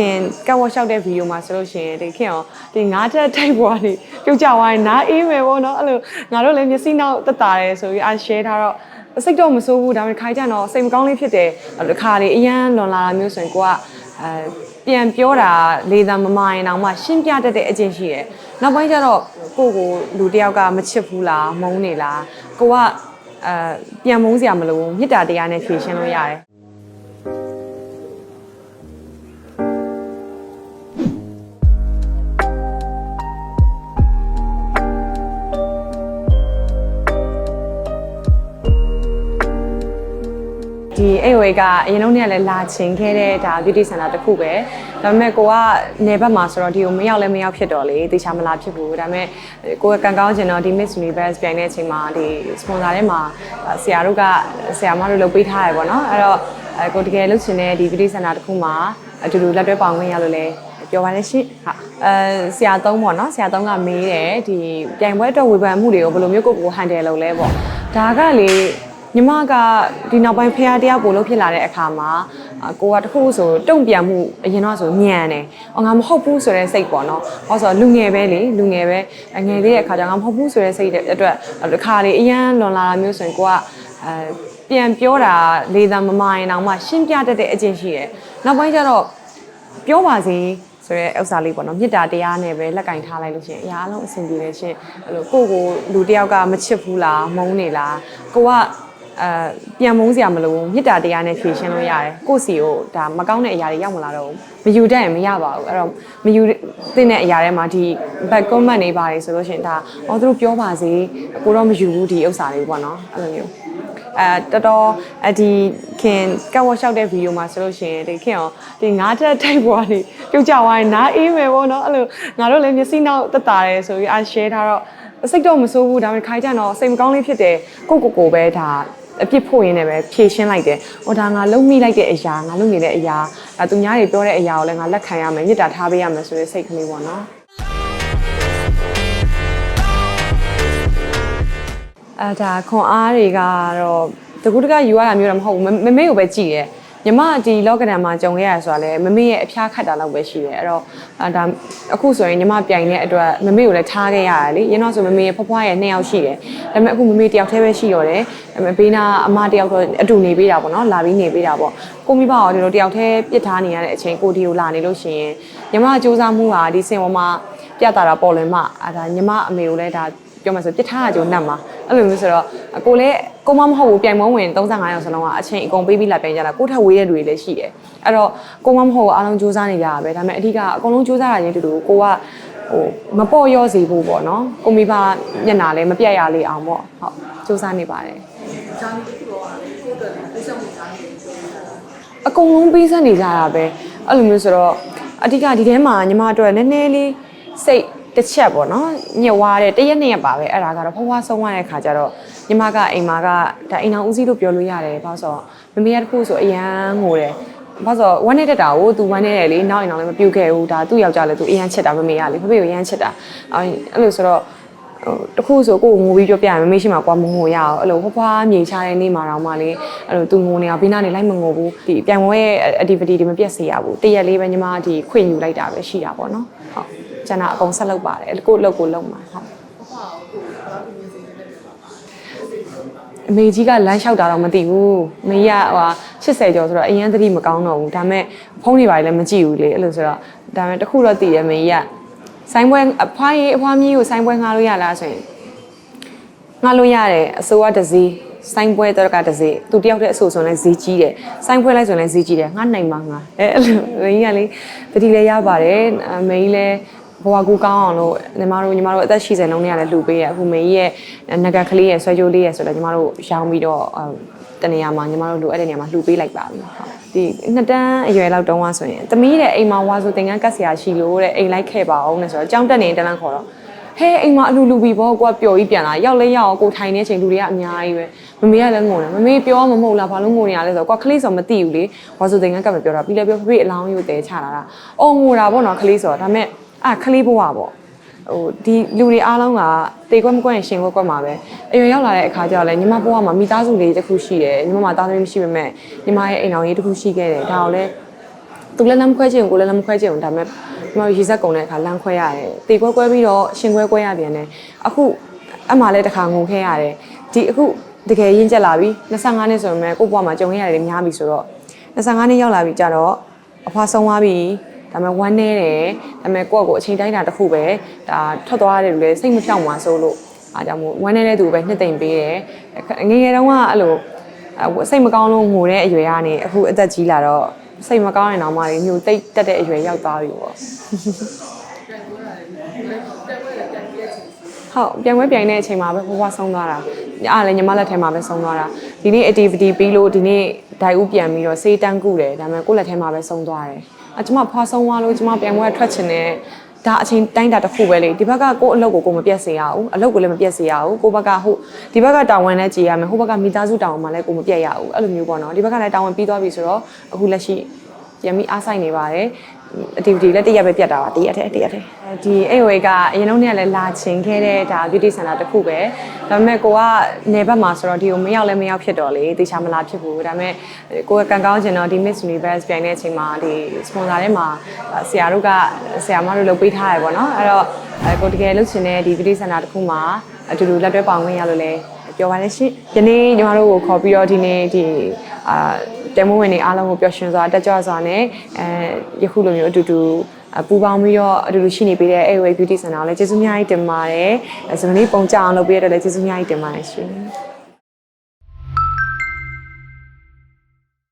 ခင်ကတ်ဝက်လျှောက်တဲ့ဗီဒီယိုမှာဆိုလို့ရှိရင်ဒီခင်ရောဒီငါးချက်တိုက်ပေါ်ကနေပြုတ်ကြသွားရင်နားအေးမယ်ပေါ့နော်အဲ့လိုငါတို့လည်းမျက်စိနောက်တက်တာတယ်ဆိုပြီးအား share ထားတော့စိတ်တော့မဆိုးဘူးဒါပေမဲ့ခါကြတော့စိတ်မကောင်းလေးဖြစ်တယ်တခါလေအရန်လွန်လာတာမျိုးဆိုရင်ကိုကအဲပြန်ပြောတာလေသာမမရင်တော့မှရှင်းပြတတ်တဲ့အကျင့်ရှိတယ်နောက်ပိုင်းကျတော့ကိုယ့်ကိုလူတစ်ယောက်ကမချစ်ဘူးလားမုန်းနေလားကိုကအဲပြန်မုန်းစရာမလိုဘူးမေတ္တာတရားနဲ့ဖြေရှင်းလို့ရတယ် ဒီ AOA ကအရင်လုံးနေ့ကလည်းလာချင်ခဲ့တဲ့ဒါ beauty center တစ်ခုပဲဒါပေမဲ့ကိုကနေဘက်မှာဆိုတော့ဒီကိုမရောက်လဲမရောက်ဖြစ်တော့လေတေချာမလာဖြစ်ဘူးဒါပေမဲ့ကိုကကံကောင်းချင်တော့ဒီ Miss Universe ပြိုင်တဲ့အချိန်မှာဒီ sponsor ထဲမှာဆရာတို့ကဆရာမတို့လုပ်ပေးထားရပေါ့နော်အဲ့တော့ကိုတကယ်လုပ်ချင်တဲ့ဒီ beauty center တစ်ခုမှာအတူတူလက်တွဲပါဝင်ရလို့လဲပြောပါရရှင်ဟာအဲဆရာသုံးပေါ့နော်ဆရာသုံးကမေးတယ်ဒီပြိုင်ပွဲအတွက်ဝေဖန်မှုတွေကိုဘယ်လိုမျိုးကိုကို handle လုပ်လဲပေါ့ဒါကလေ ညီမကဒီနောက်ပိုင်းဖះတရားပို့လို့ဖြစ်လာတဲ့အခါမှာအာကိုကတခုဆိုတုံ့ပြန်မှုအရင်တော့ဆိုညံတယ်။အော်ငါမဟုတ်ဘူးဆိုတဲ့စိတ်ပေါ့နော်။ဟောဆိုလူငယ်ပဲလေလူငယ်ပဲအငယ်လေးရဲ့အခါကျငါမဟုတ်ဘူးဆိုတဲ့စိတ်တဲ့အတွက်တစ်ခါလေအရန်လွန်လာတာမျိုးဆိုရင်ကိုကအဲပြန်ပြောတာလေသာမမရင်တော့မှရှင်းပြတတ်တဲ့အကျင့်ရှိတယ်။နောက်ပိုင်းကျတော့ပြောပါစေဆိုရဲဥစ္စာလေးပေါ့နော်မေတ္တာတရားနဲ့ပဲလက်ကင်ထားလိုက်လို့ရှရင်အရာအလုံးအဆင်ပြေတယ်ရှင်အဲ့လိုကိုယ့်ကိုလူတစ်ယောက်ကမချစ်ဘူးလားမုန်းနေလားကိုက အဲပြန်မုန်းစရာမလိုဘူးမေတ္တာတရားနဲ့ဖြေရှင်းလို့ရတယ်ကိုယ့်စီကိုဒါမကောင်းတဲ့အရာတွေရောက်မလာတော့ဘူးမယူတတ်ရင်မရပါဘူးအဲ့တော့မယူသင့်တဲ့အရာတွေမှာဒီ back comment တွေပါတယ်ဆိုလို့ရှရင်ဒါအော်သူတို့ပြောပါစေကိုတော့မယူဘူးဒီဥစ္စာတွေပေါ့နော်အဲ့လိုမျိုးအဲတော်တော်အဒီခင်ကတ်ဝက်လျှောက်တဲ့ဗီဒီယိုမှာဆိုလို့ရှိရင်ဒီခင်ရောဒီငါးချက်တိုက်ပေါ်ကနေပြုတ်ကြသွားရင်နားအေးမယ်ပေါ့နော်အဲ့လိုငါတို့လည်းမျက်စိနောက်တက်တာတယ်ဆိုပြီးအား share ထားတော့စိတ်တော့မဆိုးဘူးဒါပေမဲ့ခါကြတော့စိတ်မကောင်းလေးဖြစ်တယ်ကိုကိုကိုပဲဒါ အပြစ်ဖို့ရင်းနဲ့ပဲဖြေရှင်းလိုက်တယ်။ဟိုဒါငါလုံးမိလိုက်တဲ့အရာငါလုံးနေတဲ့အရာဒါသူများတွေပြောတဲ့အရာကိုလည်းငါလက်ခံရမယ်မေတ္တာထားပေးရမယ်ဆိုတဲ့စိတ်ကလေးပေါ့နော်။အဲဒါခွန်အားတွေကတော့တကူတကယူရတာမျိုးတော့မဟုတ်ဘူးမမေကိုပဲကြည့်တယ် ညီမဒီလောကဒဏ်မှာကြုံခဲ့ရဆိုတာလဲမမေရဲ့အဖျားခတ်တာလောက်ပဲရှိတယ်အဲ့တော့အဲဒါအခုဆိုရင်ညီမပြိုင်တဲ့အတွက်မမေကိုလည်းထားခဲ့ရတယ်လေရင်းတော့ဆိုမမေရဲ့ဖွားဖွားရဲ့နှစ်ယောက်ရှိတယ်ဒါပေမဲ့အခုမမေတယောက်တည်းပဲရှိတော့တယ်ဒါပေမဲ့ဘေးနာအမတယောက်တော့အတူနေပေးတာပေါ့နော်လာပြီးနေပေးတာပေါ့ကိုမိဘရောဒီလိုတယောက်တည်းပြစ်ထားနေရတဲ့အချိန်ကိုဒီကိုလာနေလို့ရှိရင်ညီမစူးစမ်းမှုဟာဒီစင်ပေါ်မှာပြတ်တာတာပေါ်လွင်မှအဲဒါညီမအမေကိုလည်းဒါ ပြောမှဆိုပြစ်ထားတာကြုံနှက်မှာအဲ့လိုမျိုးဆိုတော့ကိုလည်းကိုမမဟုတ်ဘူးပြိုင်ပွဲဝင်35ရောက်စလုံးကအချိန်အကုန်ပေးပြီးလာပြန်ကြတာကိုထက်ဝေးတဲ့လူတွေလည်းရှိတယ်အဲ့တော့ကိုမမဟုတ်ဘူးအားလုံးစူးစမ်းနေကြတာပဲဒါပေမဲ့အဓိကအကုန်လုံးစူးစမ်းတာချင်းတူတူကိုကဟိုမပေါ့ရောစေဖို့ပေါ့နော်ကိုမိဘမျက်နာလည်းမပြတ်ရလေအောင်ပေါ့ဟုတ်စူးစမ်းနေပါတယ်အကုန်လုံးပေးဆက်နေကြတာပဲအဲ့လိုမျိုးဆိုတော့အဓိကဒီထဲမှာညီမအတွက်နည်းနည်းလေးစိတ် တစ်ချက်ပေါ့နော်ညစ်ဝါတဲ့တရက်နှစ်ရက်ပါပဲအဲ့ဒါကတော့ဖွားဖွားဆုံးသွားတဲ့ခါကျတော့ညီမကအိမ်မကဒါအိမ်အောင်ဦးစီးလို့ပြောလို့ရတယ်ဘာလို့ဆိုတော့မမေရတစ်ခုဆိုအရန်ငိုတယ်ဘာလို့ဝမ်းနေတက်တာကို तू ဝမ်းနေတယ်လေနောက်အိမ်အောင်လည်းမပြုတ်ခဲ့ဘူးဒါသူ့ယောက်ျားလည်း तू အရန်ချစ်တာမမေရလေဖဖေကိုအရန်ချစ်တာအဲ့လိုဆိုတော့ဟိုတခုဆိုကိုယ်ငိုပြီးပြောပြရမမေ့ရှိမှာကွာမငိုရအောင်အဲ့လိုဖွားဖွားမြေချတဲ့နေ့မှာတော့မှလေအဲ့လိုသူငိုနေအောင်ဘေးနားနေလိုက်မငိုဘူးဒီပြန်ဝဲရဲ့ activity တွေမပြတ်စေရဘူးတရက်လေးပဲညီမဒီခွင့်ယူလိုက်တာပဲရှိတာပေါ့နော်ဟုတ် ကျန်တာအကုန်ဆက်လုပ်ပါတယ်ကိုယ့်လုပ်ကိုလုပ်မှာဟုတ်အမေကြီးကလမ်းလျှောက်တာတော့မသိဘူးအမေကြီးကဟို80ကျော်ဆိုတော့အရင်သတိမကောင်းတော့ဘူးဒါပေမဲ့ဖုန်းတွေပါလည်းမကြည့်ဘူးလေအဲ့လိုဆိုတော့ဒါပေမဲ့တခုတော့သိတယ်အမေကြီးကဆိုင်ပွဲအဖွားကြီးအဖွားမြီးကိုဆိုင်ပွဲငှားလို့ရလားဆိုရင်ငှားလို့ရတယ်အစိုးရတစ်စီးဆိုင်ပွဲတော့ကတစ်စီးသူတယောက်တည်းအဆိုဆိုရင်လည်းဈေးကြီးတယ်ဆိုင်ပွဲလိုက်ဆိုရင်လည်းဈေးကြီးတယ်ငှားနိုင်မှာငှားအဲအဲ့လိုမင်းကြီးကလေတတိလည်းရပါတယ်အမေကြီးလည်း ဘဝကူကောင်းအောင်လို့ညီမတို့ညီမတို့အသက်80လုံးနဲ့လည်းလှူပေးရအခုမေကြီးရဲ့ငကကလေးရဲ့ဆွဲကြိုးလေးရဲ့ဆိုတော့ညီမတို့ရောင်းပြီးတော့တနေရာမှာညီမတို့လိုအဲ့တဲ့နေရာမှာလှူပေးလိုက်ပါပြီဟုတ်ဒီနှစ်တန်းအရွယ်လောက်တုန်းကဆိုရင်သမီးတဲ့အိမ်မှာဝါဆိုသင်ကန်းကတ်ဆရာရှိလို့တဲ့အိမ်လိုက်ခဲ့ပါအောင်နဲ့ဆိုတော့ကြောင်းတက်နေတန်းလန်းခေါ်တော့ဟဲအိမ်မှာအလူလူပြီးဘောကိုကပျော်ကြီးပြန်လာရောက်လဲရောက်ကိုထိုင်နေချိန်လူတွေကအများကြီးပဲမမေကလည်းငုံတယ်မမေပြောမှမဟုတ်လားဘာလို့ငုံနေရလဲဆိုတော့ကိုကခလေးဆိုမသိဘူးလေဝါဆိုသင်ကန်းကတ်မပြောတာပြီးလဲပြောဖေးအလောင်းယူတဲချလာတာအော်ငိုတာပေါ့နော်ခလေးဆိုတော့ဒါပေမဲ့ အာခလေးဘဝပေါ့ဟိုဒီလူတွေအားလုံးကတေကွက်မကွက်ရင်ရှင်ကွက်ကွက်မှာပဲအရွယ်ရောက်လာတဲ့အခါကျတော့လေညီမဘဝမှာမိသားစုလေးတစ်ခုရှိတယ်ညီမမှာသားသမီးမရှိပေမဲ့ညီမရဲ့အိမ်အောင်ရေးတစ်ခုရှိခဲ့တယ်ဒါကိုလည်းသူလည်းလမ်းမခွဲချင်ဘူးကိုလည်းလမ်းမခွဲချင်ဘူးဒါပေမဲ့ကျွန်တော်ရေစက်ကုန်တဲ့အခါလမ်းခွဲရတယ်တေခွဲခွဲပြီးတော့ရှင်ခွဲခွဲရပြန်တယ်အခုအမှလည်းတစ်ခါငုံခဲရတယ်ဒီအခုတကယ်ရင်းကျက်လာပြီ25နှစ်ဆိုရင်မဲ့ကိုယ့်ဘဝမှာကြုံရရတယ်များပြီဆိုတော့25နှစ်ရောက်လာပြီကြတော့အဖွာဆုံးသွားပြီ ဒါပေမဲ့ဝမ်းနေတယ်ဒါပေမဲ့ကိုယ့်ကိုယ်အချိန်တိုင်းတာတစ်ခုပဲဒါထွက်သွားရတယ်လို့လည်းစိတ်မဖြောင့်ပါဆိုလို့အားကြောင့်မို့ဝမ်းနေတဲ့သူကိုပဲနှစ်သိမ့်ပေးတယ်ငယ်ငယ်တုန်းကအဲ့လိုအစိတ်မကောင်းလို့ငိုတဲ့အရွယ်ကနေအခုအသက်ကြီးလာတော့စိတ်မကောင်းရင်တော့မှညိုတိတ်တက်တဲ့အရွယ်ရောက်သွားပြီပေါ့ဟုတ်ပြန်ပွဲပြိုင်တဲ့အချိန်မှာပဲဘဝဆုံးသွားတာအားလည်းညီမလက်ထဲမှာပဲဆုံးသွားတာဒီနေ့ activity ပြီးလို့ဒီနေ့ဒိုင်ဦးပြန်ပြီးတော့စေးတန်းကုတယ်ဒါပေမဲ့ကိုယ့်လက်ထဲမှာပဲဆုံးသွားတယ် အကျမဖွာဆုံးသွားလို့ကျမပြန်ပွဲထွက်ချင်တယ်ဒါအချိန်တိုင်းတာတစ်ခုပဲလေဒီဘက်ကကိုယ့်အလုပ်ကိုကိုယ်မပြတ်စေရဘူးအလုပ်ကိုလည်းမပြတ်စေရဘူးကိုယ့်ဘက်ကဟုတ်ဒီဘက်ကတာဝန်လည်းကြည်ရမယ်ဟိုဘက်ကမိသားစုတာဝန်မှလည်းကိုယ်မပြတ်ရဘူးအဲ့လိုမျိုးပေါ့နော်ဒီဘက်ကလည်းတာဝန်ပြီးသွားပြီဆိုတော့အခုလက်ရှိပြန်ပြီးအားဆိုင်နေပါတယ် activity လည်းတရက်ပဲပြတ်တာပါတရက်တည်းတရက်တည်းဒီ AOA ကအရင်လုံးကလည်းလာချင်ခဲ့တဲ့ဒါ beauty center တစ်ခုပဲဒါပေမဲ့ကိုကနေဘက်မှာဆိုတော့ဒီကိုမရောက်လည်းမရောက်ဖြစ်တော့လေတေချာမလာဖြစ်ဘူးဒါပေမဲ့ကိုကကန်ကောင်းချင်တော့ဒီ Miss Universe ပြိုင်တဲ့အချိန်မှာဒီ sponsor ထဲမှာဆရာတို့ကဆရာမတို့လုပ်ပေးထားရပေါ့နော်အဲ့တော့ကိုတကယ်လုပ်ချင်တဲ့ဒီ beauty center တစ်ခုမှာအတူတူလက်တွဲပေါင်ခွင့်ရလို့လဲပြောပါလေရှင်ယနေ့ညီမတို့ကိုခေါ်ပြီးတော့ဒီနေ့ဒီအာ တဲမဝင်နေအားလုံးကိုပျော်ရွှင်စွာတက်ကြွစွာနဲ့အဲယခုလိုမျိုးအတူတူအပူပေါင်းပြီးတော့အတူတူရှိနေပေးတဲ့ AOA Beauty Center ကိုလည်းကျေးဇူးအများကြီးတင်ပါတယ်။အဲဆိုတော့ဒီပုံကြအောင်လုပ်ပေးရတဲ့လည်းကျေးဇူးအများကြီးတင်ပါတယ်ရှင်။